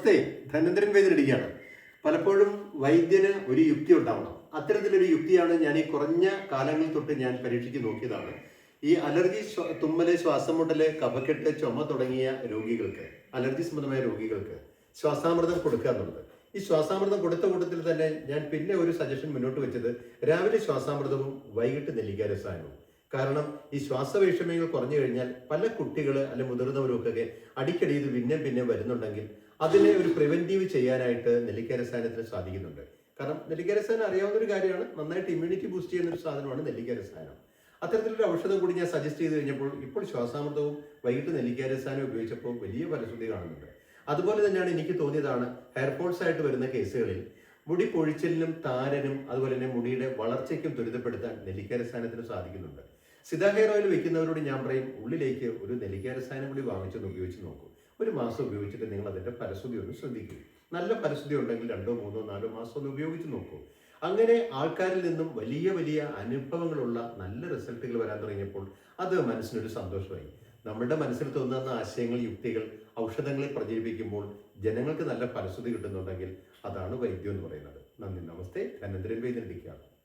നമസ്തേ വേദനടിക്കുകയാണ്. പലപ്പോഴും വൈദ്യന് ഒരു യുക്തി ഉണ്ടാവണം. അത്തരത്തിലൊരു യുക്തിയാണ് ഞാൻ ഈ കുറഞ്ഞ കാലങ്ങൾ തൊട്ട് ഞാൻ പരീക്ഷിച്ച് നോക്കിയതാണ്. ഈ അലർജി തുമ്മൽ ശ്വാസം മുട്ടൽ കഫക്കെട്ട് ചുമ തുടങ്ങിയ രോഗികൾക്ക് അലർജി സംബന്ധമായ രോഗികൾക്ക് ശ്വാസാമൃതം കൊടുക്കുക എന്നുള്ളത്. ഈ ശ്വാസാമൃതം കൊടുത്ത കൂട്ടത്തിൽ തന്നെ ഞാൻ പിന്നെ ഒരു സജഷൻ മുന്നോട്ട് വെച്ചത് രാവിലെ ശ്വാസാമൃതവും വൈകിട്ട് നെല്ലിക്ക രസായനവും കാരണം ഈ ശ്വാസവൈഷമ്യങ്ങൾ കുറഞ്ഞു കഴിഞ്ഞാൽ പല കുട്ടികൾ അല്ലെ മുതിർന്നവരൊക്കെ അടിക്കടി ഇത് പിന്നെ ഭിന്നം വരുന്നുണ്ടെങ്കിൽ അതിനെ ഒരു പ്രിവെന്റീവ് ചെയ്യാനായിട്ട് നെല്ലിക്ക രസായനത്തിന് സാധിക്കുന്നുണ്ട്. കാരണം നെല്ലിക്ക രസായനം അറിയാവുന്ന ഒരു കാര്യമാണ് നന്നായിട്ട് ഇമ്മ്യൂണിറ്റി ബൂസ്റ്റ് ചെയ്യുന്ന ഒരു സാധനമാണ് നെല്ലിക്ക രസായനം അത്തരത്തിലൊരു ഔഷധം കൂടി ഞാൻ സജസ്റ്റ് ചെയ്ത് കഴിഞ്ഞപ്പോൾ ഇപ്പോൾ ശ്വാസാമൃതവും വൈകിട്ട് നെല്ലിക്ക രസായനം ഉപയോഗിച്ചപ്പോൾ വലിയ ഫലശ്രുതി കാണുന്നുണ്ട്. അതുപോലെ തന്നെയാണ് എനിക്ക് തോന്നിയതാണ് ഹെയർഫോൾസ് ആയിട്ട് വരുന്ന കേസുകളിൽ മുടി പൊഴിച്ചലിനും താരനും അതുപോലെ തന്നെ മുടിയുടെ വളർച്ചയ്ക്കും ത്വരിതപ്പെടുത്താൻ നെല്ലിക്ക രസായനത്തിന് സാധിക്കുന്നുണ്ട്. സിത ഹെയർ ഓയിൽ വെക്കുന്നവരോട് ഞാൻ പറയും ഉള്ളിലേക്ക് ഒരു നെല്ലിക്ക രസായനം കൂടി വാങ്ങിച്ചൊന്ന് ഉപയോഗിച്ച് നോക്കൂ. ഒരു മാസം ഉപയോഗിച്ചിട്ട് നിങ്ങൾ അതിന്റെ പരസ്തുതി ഒന്ന് ശ്രദ്ധിക്കൂ. നല്ല പരസ്തുതി ഉണ്ടെങ്കിൽ രണ്ടോ മൂന്നോ നാലോ മാസം ഒന്ന് ഉപയോഗിച്ച് നോക്കൂ. അങ്ങനെ ആൾക്കാരിൽ നിന്നും വലിയ വലിയ അനുഭവങ്ങളുള്ള നല്ല റിസൾട്ടുകൾ വരാൻ തുടങ്ങിയപ്പോൾ അത് മനസ്സിനൊരു സന്തോഷമായി. നമ്മുടെ മനസ്സിൽ തോന്നുന്ന ആശയങ്ങൾ യുക്തികൾ ഔഷധങ്ങളെ പ്രചരിപ്പിക്കുമ്പോൾ ജനങ്ങൾക്ക് നല്ല ഫലശ്രുതി കിട്ടുന്നുണ്ടെങ്കിൽ അതാണ് വൈദ്യം എന്ന് പറയുന്നത്. നന്ദി നമസ്തേ. വൈദ്യൻ ഇരിക്കുകയാണ്